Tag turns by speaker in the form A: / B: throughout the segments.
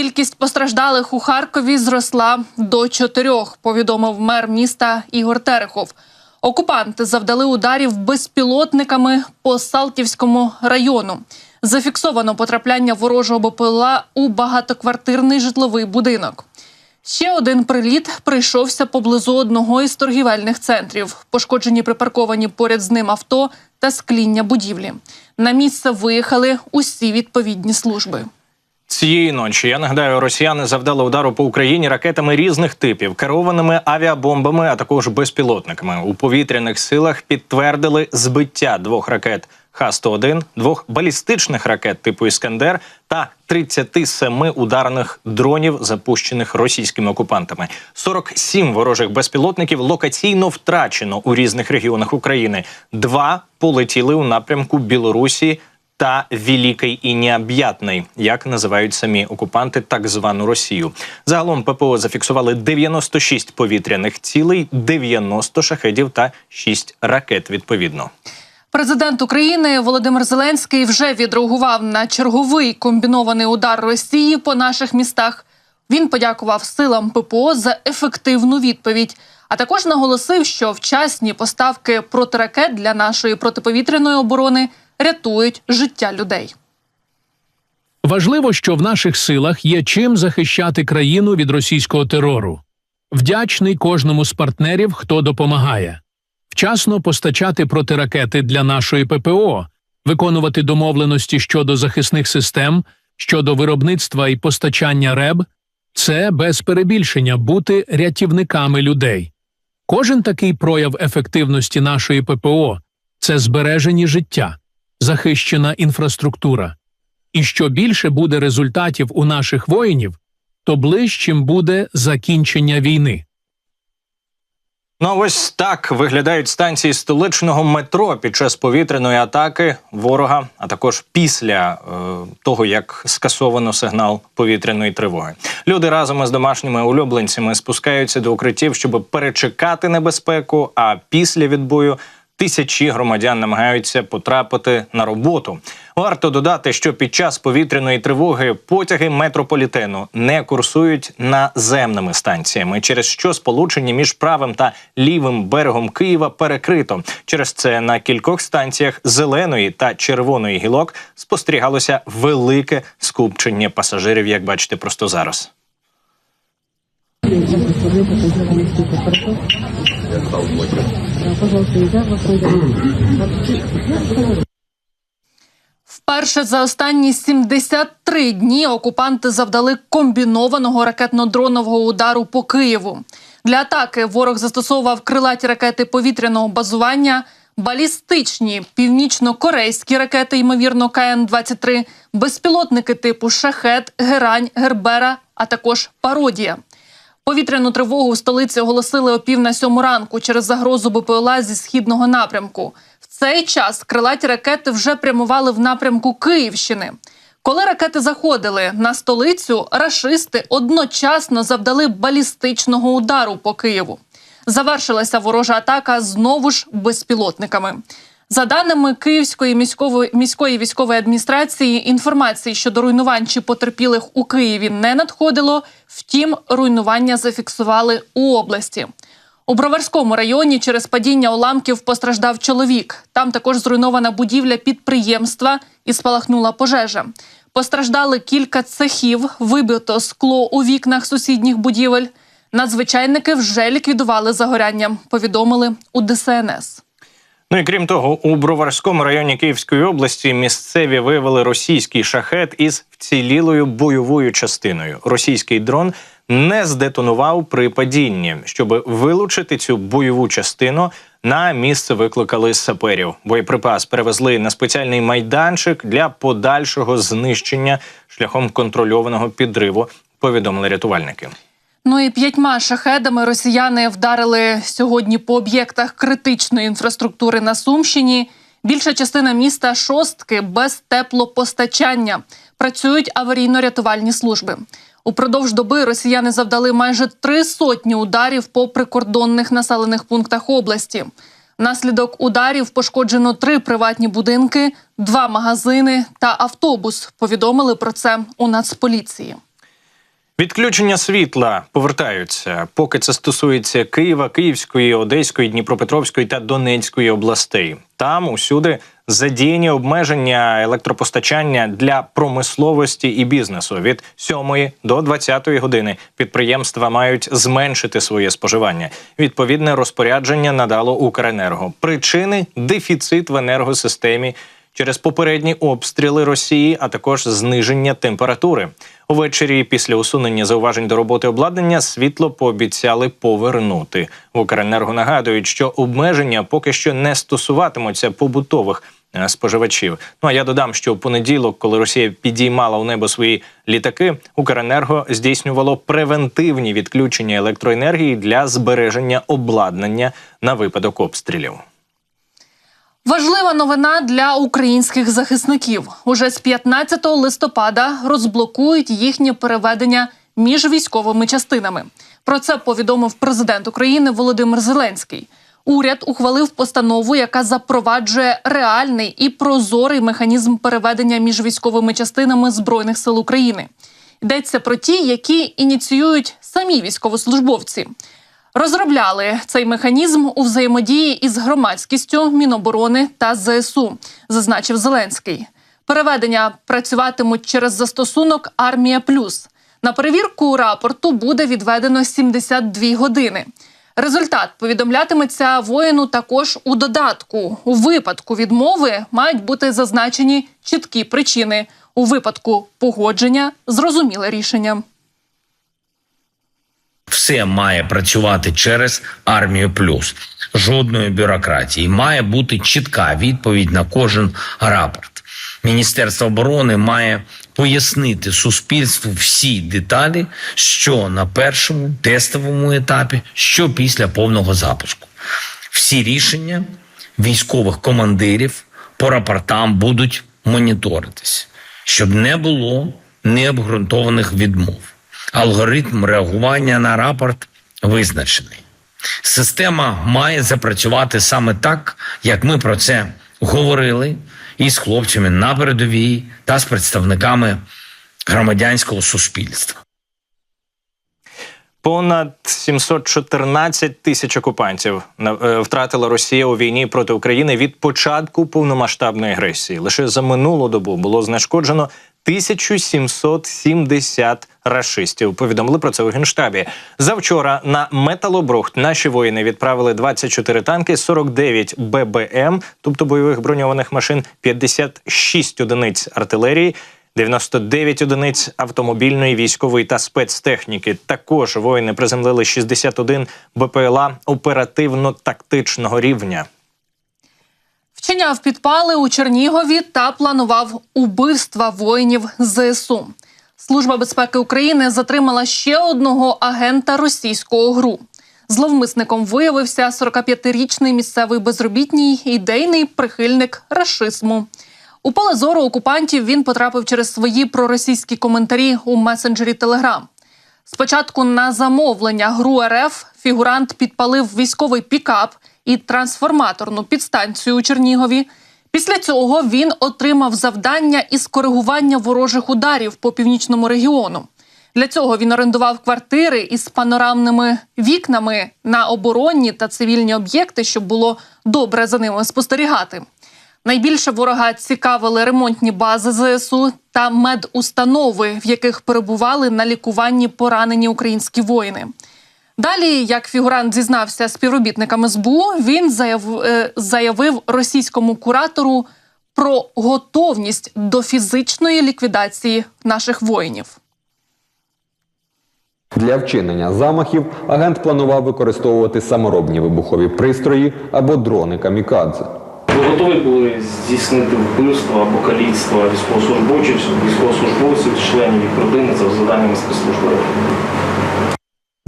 A: кількість постраждалих у Харкові зросла до чотирьох. Повідомив мер міста Ігор Терехов. Окупанти завдали ударів безпілотниками по Салтівському району. Зафіксовано потрапляння ворожого БПЛА у багатоквартирний житловий будинок. Ще один приліт прийшовся поблизу одного із торгівельних центрів. Пошкоджені припарковані поряд з ним авто та скління будівлі. На місце виїхали усі відповідні служби.
B: Цієї ночі я нагадаю, росіяни завдали удару по Україні ракетами різних типів, керованими авіабомбами, а також безпілотниками. У повітряних силах підтвердили збиття двох ракет Х-101, двох балістичних ракет типу Іскандер та 37 ударних дронів, запущених російськими окупантами. 47 ворожих безпілотників локаційно втрачено у різних регіонах України. Два полетіли у напрямку Білорусі та Великий і Необ'ятний, як називають самі окупанти так звану Росію. Загалом ППО зафіксували 96 повітряних цілей, 90 шахедів та 6 ракет. Відповідно.
A: Президент України Володимир Зеленський вже відреагував на черговий комбінований удар Росії по наших містах. Він подякував силам ППО за ефективну відповідь, а також наголосив, що вчасні поставки протиракет для нашої протиповітряної оборони рятують життя людей.
C: Важливо, що в наших силах є чим захищати країну від російського терору. Вдячний кожному з партнерів, хто допомагає. Вчасно постачати протиракети для нашої ППО, виконувати домовленості щодо захисних систем, щодо виробництва і постачання РЕБ це без перебільшення бути рятівниками людей. Кожен такий прояв ефективності нашої ППО це збережені життя, захищена інфраструктура. І що більше буде результатів у наших воїнів, то ближчим буде закінчення війни.
B: Ну ось так виглядають станції столичного метро під час повітряної атаки ворога, а також після е, того, як скасовано сигнал повітряної тривоги. Люди разом із домашніми улюбленцями спускаються до укриттів, щоб перечекати небезпеку. А після відбою тисячі громадян намагаються потрапити на роботу. Варто додати, що під час повітряної тривоги потяги метрополітену не курсують наземними станціями, через що сполучення між правим та лівим берегом Києва перекрито. Через це на кількох станціях зеленої та червоної гілок спостерігалося велике скупчення пасажирів, як бачите, просто зараз.
A: Вперше за останні 73 дні окупанти завдали комбінованого ракетно-дронового удару по Києву. Для атаки ворог застосовував крилаті ракети повітряного базування, балістичні північно-корейські ракети, ймовірно, КН-23, безпілотники типу Шахет, Герань, Гербера, а також Пародія. Повітряну тривогу в столиці оголосили о пів на сьому ранку через загрозу БПЛА зі східного напрямку. В цей час крилаті ракети вже прямували в напрямку Київщини. Коли ракети заходили на столицю, рашисти одночасно завдали балістичного удару по Києву. Завершилася ворожа атака знову ж безпілотниками. За даними Київської міської, міської військової адміністрації, інформації щодо руйнувань чи потерпілих у Києві не надходило. Втім, руйнування зафіксували у області. У Броварському районі через падіння уламків постраждав чоловік. Там також зруйнована будівля підприємства і спалахнула пожежа. Постраждали кілька цехів, вибито скло у вікнах сусідніх будівель. Надзвичайники вже ліквідували загоряння. Повідомили у ДСНС.
B: Ну і крім того, у Броварському районі Київської області місцеві виявили російський шахет із вцілілою бойовою частиною. Російський дрон не здетонував при падінні. Щоб вилучити цю бойову частину, на місце викликали саперів. Боєприпас перевезли на спеціальний майданчик для подальшого знищення шляхом контрольованого підриву. Повідомили рятувальники.
A: Ну і п'ятьма шахедами росіяни вдарили сьогодні по об'єктах критичної інфраструктури на Сумщині. Більша частина міста шостки без теплопостачання. Працюють аварійно-рятувальні служби. Упродовж доби росіяни завдали майже три сотні ударів по прикордонних населених пунктах області. Внаслідок ударів пошкоджено три приватні будинки, два магазини та автобус. Повідомили про це у Нацполіції.
B: Відключення світла повертаються, поки це стосується Києва, Київської, Одеської, Дніпропетровської та Донецької областей. Там усюди задіяні обмеження електропостачання для промисловості і бізнесу. Від 7 до 20 години підприємства мають зменшити своє споживання. Відповідне розпорядження надало Укренерго. Причини дефіцит в енергосистемі через попередні обстріли Росії, а також зниження температури. Увечері після усунення зауважень до роботи обладнання світло пообіцяли повернути. В Укренерго нагадують, що обмеження поки що не стосуватимуться побутових е, споживачів. Ну а я додам, що в понеділок, коли Росія підіймала у небо свої літаки, Укренерго здійснювало превентивні відключення електроенергії для збереження обладнання на випадок обстрілів.
A: Важлива новина для українських захисників. Уже з 15 листопада розблокують їхнє переведення між військовими частинами. Про це повідомив президент України Володимир Зеленський. Уряд ухвалив постанову, яка запроваджує реальний і прозорий механізм переведення між військовими частинами збройних сил України. Йдеться про ті, які ініціюють самі військовослужбовці. Розробляли цей механізм у взаємодії із громадськістю, Міноборони та ЗСУ, зазначив Зеленський. Переведення працюватимуть через застосунок Армія Плюс. На перевірку рапорту буде відведено 72 години. Результат повідомлятиметься воїну також у додатку. У випадку відмови мають бути зазначені чіткі причини. У випадку погодження зрозуміле рішення.
D: Все має працювати через армію плюс жодної бюрократії. Має бути чітка відповідь на кожен рапорт. Міністерство оборони має пояснити суспільству всі деталі, що на першому тестовому етапі, що після повного запуску. Всі рішення військових командирів по рапортам будуть моніторитись, щоб не було необґрунтованих відмов. Алгоритм реагування на рапорт визначений. Система має запрацювати саме так, як ми про це говорили із хлопцями на передовій та з представниками громадянського суспільства.
B: Понад 714 тисяч окупантів е, втратила Росія у війні проти України від початку повномасштабної агресії. Лише за минулу добу було знешкоджено 1770 рашистів. Повідомили про це у генштабі. Завчора на металобрухт наші воїни відправили 24 танки, 49 ББМ, тобто бойових броньованих машин, 56 одиниць артилерії. 99 одиниць автомобільної, військової та спецтехніки. Також воїни приземлили 61 БПЛА оперативно-тактичного рівня.
A: Вчиняв підпали у Чернігові та планував убивства воїнів ЗСУ. Служба безпеки України затримала ще одного агента російського ГРУ. Зловмисником виявився 45-річний місцевий безробітній ідейний прихильник рашизму. У поле зору окупантів він потрапив через свої проросійські коментарі у месенджері Телеграм. Спочатку на замовлення ГРУ РФ фігурант підпалив військовий пікап і трансформаторну підстанцію у Чернігові. Після цього він отримав завдання із коригування ворожих ударів по північному регіону. Для цього він орендував квартири із панорамними вікнами на оборонні та цивільні об'єкти, щоб було добре за ними спостерігати. Найбільше ворога цікавили ремонтні бази ЗСУ та медустанови, в яких перебували на лікуванні поранені українські воїни. Далі, як фігурант зізнався співробітниками СБУ, він заяв, е, заявив російському куратору про готовність до фізичної ліквідації наших воїнів.
E: Для вчинення замахів агент планував використовувати саморобні вибухові пристрої або дрони камікадзе.
F: Ви готові були здійснити вбивство або каліцтво військовослужбовців, військовослужбовців, членів їх родини за завданнями спецслужби?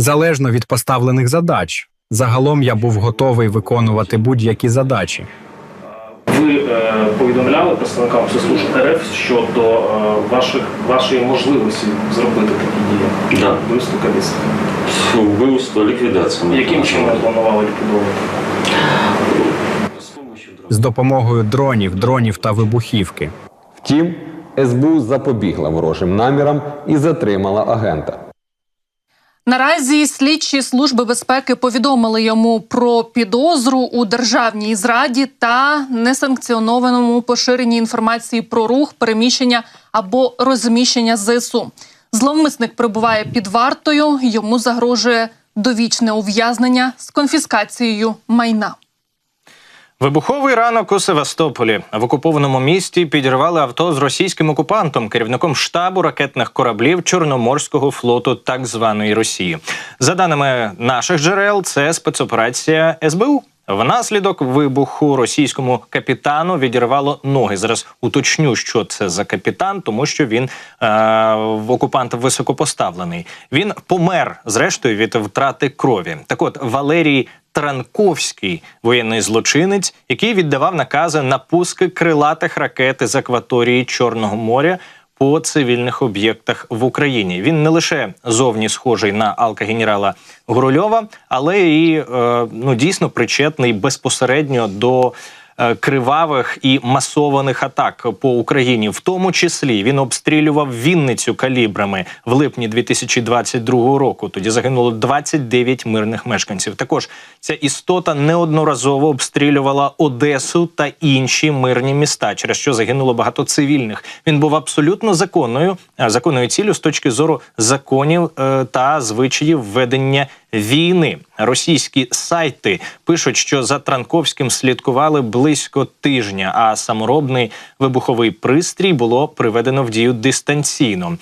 G: Залежно від поставлених задач. Загалом я був готовий виконувати будь-які задачі.
F: Ви е, повідомляли представникам спецслужб РФ щодо е, ваших, вашої можливості зробити такі дії?
H: Да.
F: Вбивство каліцтво.
H: Вбивство, ліквідація.
F: Яким чином планували ліквідовувати?
G: з допомогою дронів, дронів та вибухівки.
E: Втім, СБУ запобігла ворожим намірам і затримала агента.
A: Наразі слідчі служби безпеки повідомили йому про підозру у державній зраді та несанкціонованому поширенні інформації про рух, переміщення або розміщення ЗСУ. Зловмисник перебуває під вартою. Йому загрожує довічне ув'язнення з конфіскацією майна.
B: Вибуховий ранок у Севастополі в окупованому місті підірвали авто з російським окупантом, керівником штабу ракетних кораблів Чорноморського флоту так званої Росії. За даними наших джерел, це спецоперація СБУ. Внаслідок вибуху російському капітану відірвало ноги. Зараз уточню, що це за капітан, тому що він е, в окупанта високопоставлений. Він помер зрештою від втрати крові. Так, от Валерій Транковський, воєнний злочинець, який віддавав накази на пуски крилатих ракет з акваторії Чорного моря по цивільних об'єктах в Україні. Він не лише зовні схожий на алка-генерала Гурульова, але і е, ну дійсно причетний безпосередньо до. Е, Кривавих і масованих атак по Україні, в тому числі він обстрілював Вінницю калібрами в липні 2022 року. Тоді загинуло 29 мирних мешканців. Також ця істота неодноразово обстрілювала Одесу та інші мирні міста, через що загинуло багато цивільних. Він був абсолютно законною, законною ціллю з точки зору законів е, та звичаїв ведення війни. Російські сайти пишуть, що за Транковським слідкували близько тижня, а саморобний вибуховий пристрій було приведено в дію дистанційно.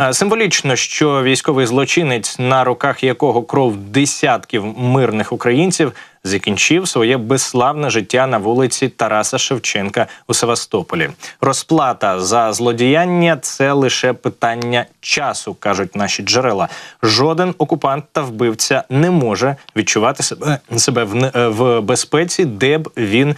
B: Е, Символічно, що військовий злочинець, на руках якого кров десятків мирних українців, закінчив своє безславне життя на вулиці Тараса Шевченка у Севастополі. Розплата за злодіяння це лише питання часу, кажуть наші джерела. Жоден окупант та вбивця не може відчувати себе, е, в безпеці, де б він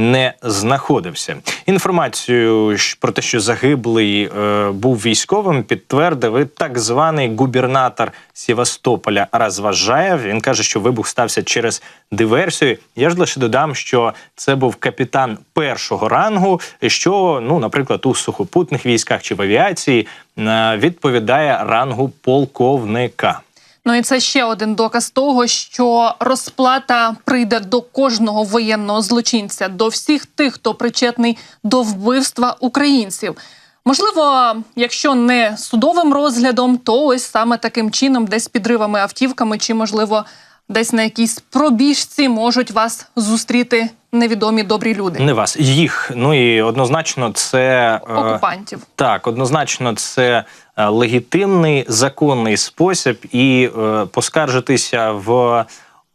B: не знаходився. Інформацію про те, що загиблий е, був військовим, підтвердив і так званий губернатор Севастополя Розважаєв. Він каже, що вибух стався через диверсію. Я ж лише додам, що це був капітан першого рангу, що, ну, наприклад, у сухопутних військах чи в авіації е, відповідає рангу полковника.
A: Ну і це ще один доказ того, що розплата прийде до кожного воєнного злочинця, до всіх тих, хто причетний до вбивства українців. Можливо, якщо не судовим розглядом, то ось саме таким чином, десь підривами автівками, чи можливо, десь на якійсь пробіжці можуть вас зустріти невідомі добрі люди,
B: Не вас, їх. Ну і однозначно, це е,
A: окупантів.
B: Так, однозначно, це е, легітимний законний спосіб, і е, поскаржитися в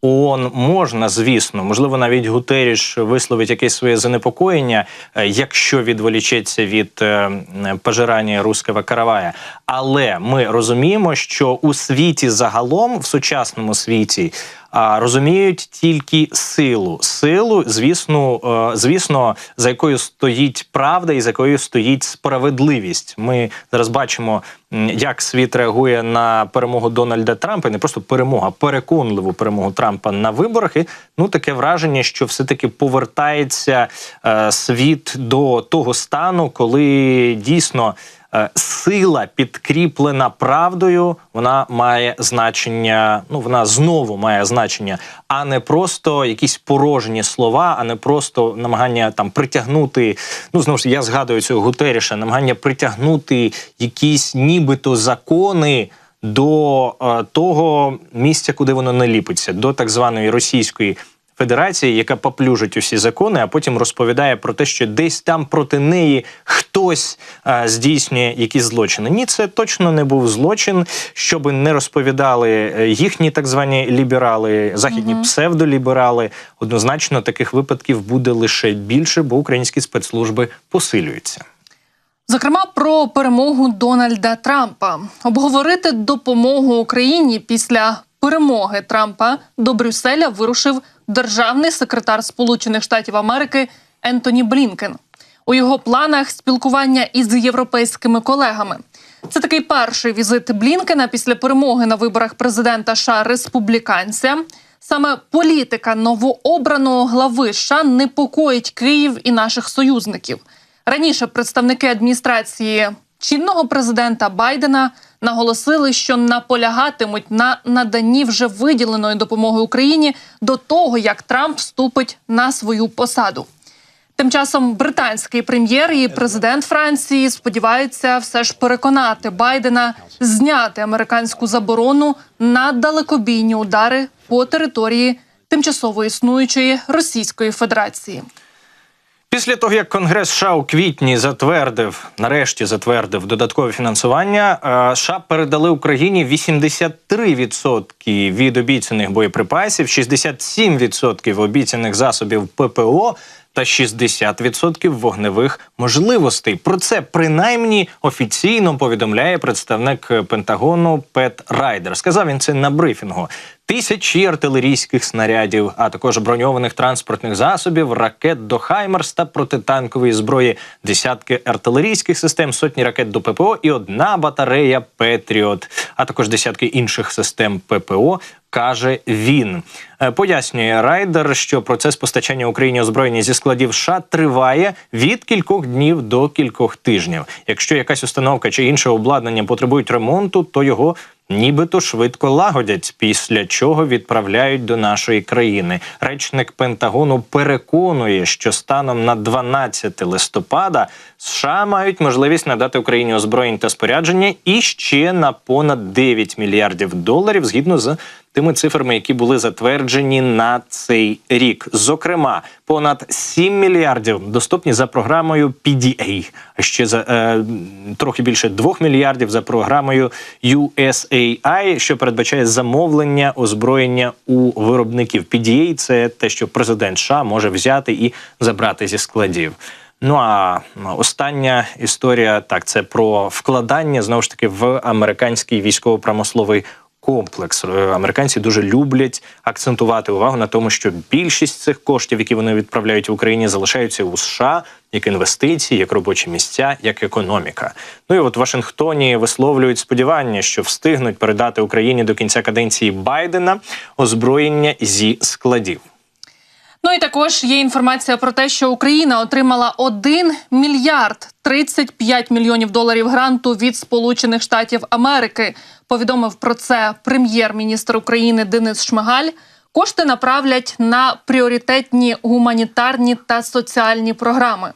B: ООН можна, звісно. Можливо, навіть Гутеріш висловить якесь своє занепокоєння, е, якщо відволічеться від е, пожирання руського каравая. Але ми розуміємо, що у світі загалом, в сучасному світі, розуміють тільки силу. Силу, звісно, е, звісно, за якою стоїть правда і за якою стоїть справедливість. Ми зараз бачимо, як світ реагує на перемогу Дональда Трампа, і не просто перемогу, а переконливу перемогу Трампа на виборах. І ну таке враження, що все-таки повертається е, світ до того стану, коли дійсно. Е, Сила підкріплена правдою, вона має значення. Ну вона знову має значення, а не просто якісь порожні слова, а не просто намагання там притягнути. Ну знову ж я згадую цього Гутеріша, намагання притягнути якісь нібито закони до е, того місця, куди воно не ліпиться, до так званої російської. Федерації, яка поплюжить усі закони, а потім розповідає про те, що десь там проти неї хтось е, здійснює якісь злочини. Ні, це точно не був злочин, щоби не розповідали е, їхні так звані ліберали, західні псевдоліберали. Однозначно таких випадків буде лише більше, бо українські спецслужби посилюються.
A: Зокрема, про перемогу Дональда Трампа обговорити допомогу Україні після перемоги Трампа до Брюсселя вирушив державний секретар Сполучених Штатів Америки Ентоні Блінкен. У його планах спілкування із європейськими колегами. Це такий перший візит Блінкена після перемоги на виборах президента США республіканця. Саме політика новообраного глави США непокоїть Київ і наших союзників. Раніше представники адміністрації чинного президента Байдена наголосили, що наполягатимуть на наданні вже виділеної допомоги Україні до того, як Трамп вступить на свою посаду. Тим часом британський прем'єр і президент Франції сподіваються все ж переконати Байдена зняти американську заборону на далекобійні удари по території тимчасово існуючої Російської Федерації.
B: Після того, як Конгрес США у квітні затвердив, нарешті затвердив додаткове фінансування, е, США передали Україні 83% від обіцяних боєприпасів, 67% обіцяних засобів ППО та 60% вогневих можливостей. Про це принаймні офіційно повідомляє представник Пентагону Пет Райдер. Сказав він це на брифінгу. Тисячі артилерійських снарядів, а також броньованих транспортних засобів, ракет до Хаймерс та протитанкової зброї, десятки артилерійських систем, сотні ракет до ППО і одна батарея Петріот, а також десятки інших систем ППО. Каже він, Е, пояснює райдер, що процес постачання Україні озброєння зі складів США триває від кількох днів до кількох тижнів. Якщо якась установка чи інше обладнання потребують ремонту, то його нібито швидко лагодять, після чого відправляють до нашої країни. Речник Пентагону переконує, що станом на 12 листопада США мають можливість надати Україні озброєнь та спорядження і ще на понад 9 мільярдів доларів згідно з тими цифрами, які були затверджені на цей рік. Зокрема, понад 7 мільярдів доступні за програмою PDA, а ще за е, трохи більше 2 мільярдів за програмою USAI, що передбачає замовлення озброєння у виробників. PDA – це те, що президент США може взяти і забрати зі складів. Ну а остання історія так це про вкладання знову ж таки в американський військово-промисловий комплекс. Е, Американці дуже люблять акцентувати увагу на тому, що більшість цих коштів, які вони відправляють в Україні, залишаються у США як інвестиції, як робочі місця, як економіка. Ну і от в Вашингтоні висловлюють сподівання, що встигнуть передати Україні до кінця каденції Байдена озброєння зі складів.
A: Ну і також є інформація про те, що Україна отримала 1 мільярд 35 мільйонів доларів гранту від Сполучених Штатів Америки. Повідомив про це прем'єр-міністр України Денис Шмигаль. Кошти направлять на пріоритетні гуманітарні та соціальні програми.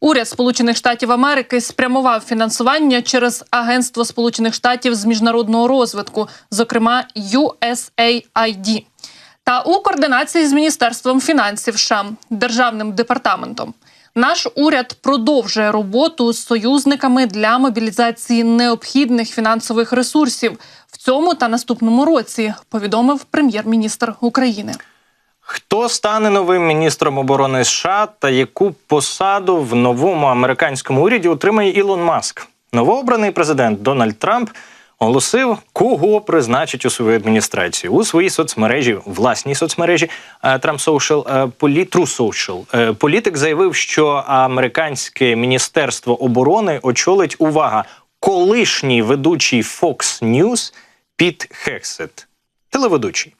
A: Уряд Сполучених Штатів Америки спрямував фінансування через Агентство Сполучених Штатів з міжнародного розвитку, зокрема USAID, та у координації з Міністерством фінансів США, державним департаментом. Наш уряд продовжує роботу з союзниками для мобілізації необхідних фінансових ресурсів в цьому та наступному році. Повідомив прем'єр-міністр України.
B: Хто стане новим міністром оборони США та яку посаду в новому американському уряді отримає Ілон Маск? Новообраний президент Дональд Трамп оголосив, кого призначить у свою адміністрацію у своїй соцмережі, власній соцмережі Трамп Соушел Social. Е, Політик заявив, що американське міністерство оборони очолить увага колишній ведучий Fox News Піт Хексет. Телеведучий.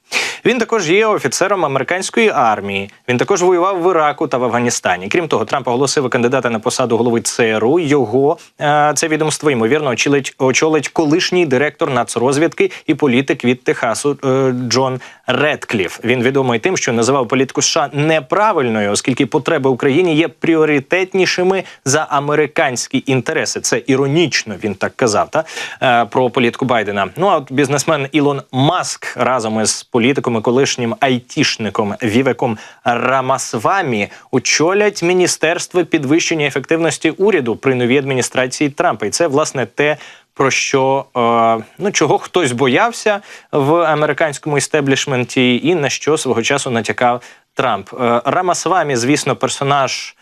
B: Він також є офіцером американської армії. Він також воював в Іраку та в Афганістані. Крім того, Трамп оголосив кандидата на посаду голови ЦРУ. Його е, це відомство ймовірно очолить, очолить колишній директор нацрозвідки і політик від Техасу е, Джон Редкліф. Він відомий тим, що називав політику США неправильною, оскільки потреби Україні є пріоритетнішими за американські інтереси. Це іронічно. Він так казав. Та е, про політику Байдена. Ну а от бізнесмен Ілон Маск разом із політиком і колишнім айтішником Вівеком Рамасвамі очолять міністерство підвищення ефективності уряду при новій адміністрації Трампа. І це власне те. Про що е, ну чого хтось боявся в американському істеблішменті, і на що свого часу натякав Трамп. Е, Рамасвамі, звісно, персонаж.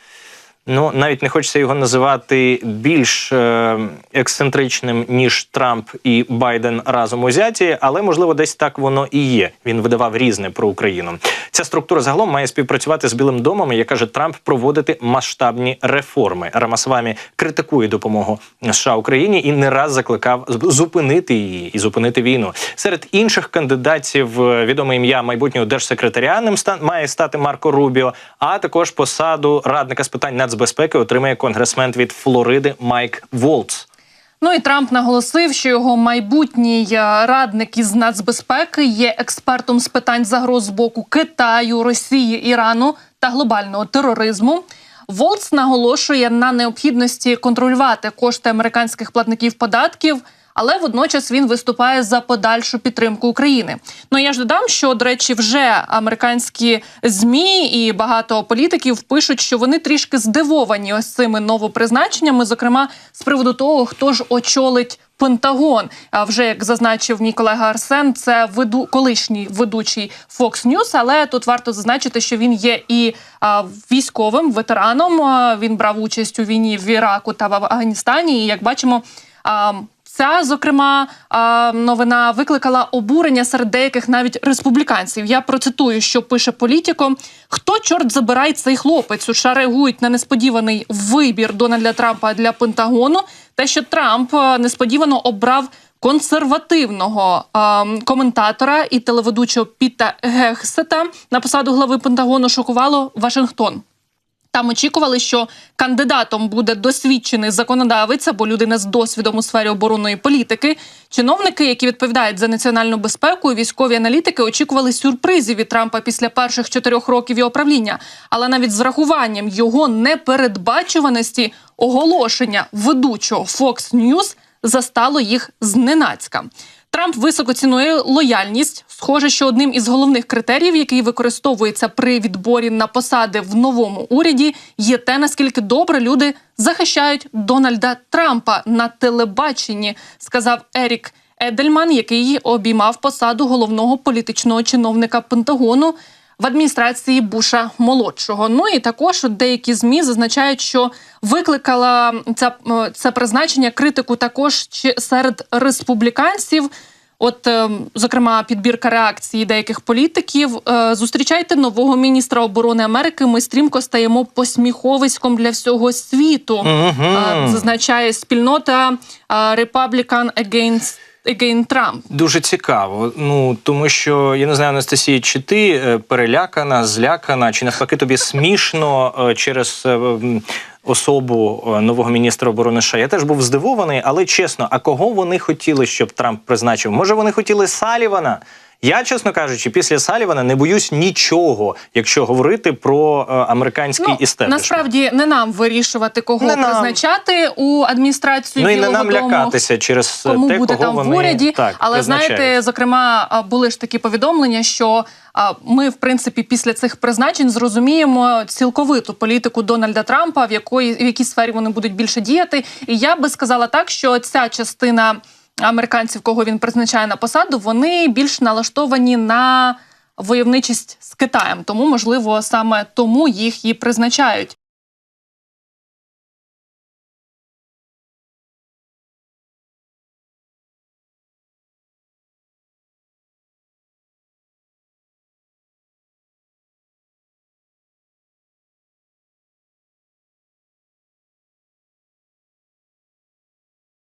B: Ну, навіть не хочеться його називати більш е, ексцентричним, ніж Трамп і Байден разом узяті, але можливо десь так воно і є. Він видавав різне про Україну. Ця структура загалом має співпрацювати з Білим домом, і, як каже Трамп, проводити масштабні реформи. Рамасвамі критикує допомогу США Україні і не раз закликав зупинити її і зупинити війну. Серед інших кандидатів е, відоме ім'я майбутнього держсекретаря ним має стати Марко Рубіо, а також посаду радника з питань нацбезпеки отримає конгресмен від Флориди Майк Волц.
A: Ну і Трамп наголосив, що його майбутній е, радник із нацбезпеки є експертом з питань загроз з боку Китаю, Росії, Ірану та глобального тероризму. Волц наголошує на необхідності контролювати кошти американських платників податків. Але водночас він виступає за подальшу підтримку України. Ну я ж додам, що до речі, вже американські змі і багато політиків пишуть, що вони трішки здивовані ось цими новопризначеннями, зокрема з приводу того, хто ж очолить. Пентагон, а вже як зазначив мій колега Арсен, це веду колишній ведучий Fox News, Але тут варто зазначити, що він є і а, військовим ветераном. А, він брав участь у війні в Іраку та в Афганістані. І як бачимо, Ця, зокрема, новина викликала обурення серед деяких навіть республіканців. Я процитую, що пише політико. Хто чорт забирає цей хлопець? США реагують на несподіваний вибір Дональда Трампа для Пентагону. Те, що Трамп несподівано обрав консервативного коментатора і телеведучого Піта Гексета на посаду глави Пентагону, шокувало Вашингтон. Там очікували, що кандидатом буде досвідчений законодавець або людина з досвідом у сфері оборонної політики. Чиновники, які відповідають за національну безпеку, і військові аналітики очікували сюрпризів від Трампа після перших чотирьох років його правління. Але навіть з врахуванням його непередбачуваності оголошення ведучого Fox News застало їх зненацька. Трамп високо цінує лояльність. Схоже, що одним із головних критеріїв, який використовується при відборі на посади в новому уряді, є те, наскільки добре люди захищають Дональда Трампа на телебаченні, сказав Ерік Едельман, який обіймав посаду головного політичного чиновника Пентагону. В адміністрації Буша молодшого. Ну і також деякі змі зазначають, що викликала ця е, це призначення критику також серед республіканців. От, е, зокрема, підбірка реакції деяких політиків. Е, Зустрічайте нового міністра оборони Америки. Ми стрімко стаємо посміховиськом для всього світу. Е, Зазначає спільнота Republican Against Against Trump.
B: Дуже цікаво. Ну тому що я не знаю, Анастасія, чи ти е, перелякана, злякана, чи навпаки тобі смішно е, через е, особу нового міністра оборони США. Я теж був здивований, але чесно, а кого вони хотіли, щоб Трамп призначив? Може, вони хотіли Салівана? Я, чесно кажучи, після Салівана не боюсь нічого, якщо говорити про е, американський
A: Ну,
B: істеблішмент.
A: насправді не нам вирішувати, кого
B: Не нам.
A: призначати у адміністрацію
B: ну і не нам
A: Дому.
B: лякатися через
A: Кому
B: те,
A: буде
B: кого
A: там
B: вони
A: в уряді,
B: так,
A: але
B: призначають.
A: знаєте, зокрема, були ж такі повідомлення, що ми, в принципі, після цих призначень зрозуміємо цілковиту політику Дональда Трампа, в якої в якій сфері вони будуть більше діяти. І я би сказала так, що ця частина американців, кого він призначає на посаду, вони більш налаштовані на войовничість з Китаєм. Тому, можливо, саме тому їх і призначають.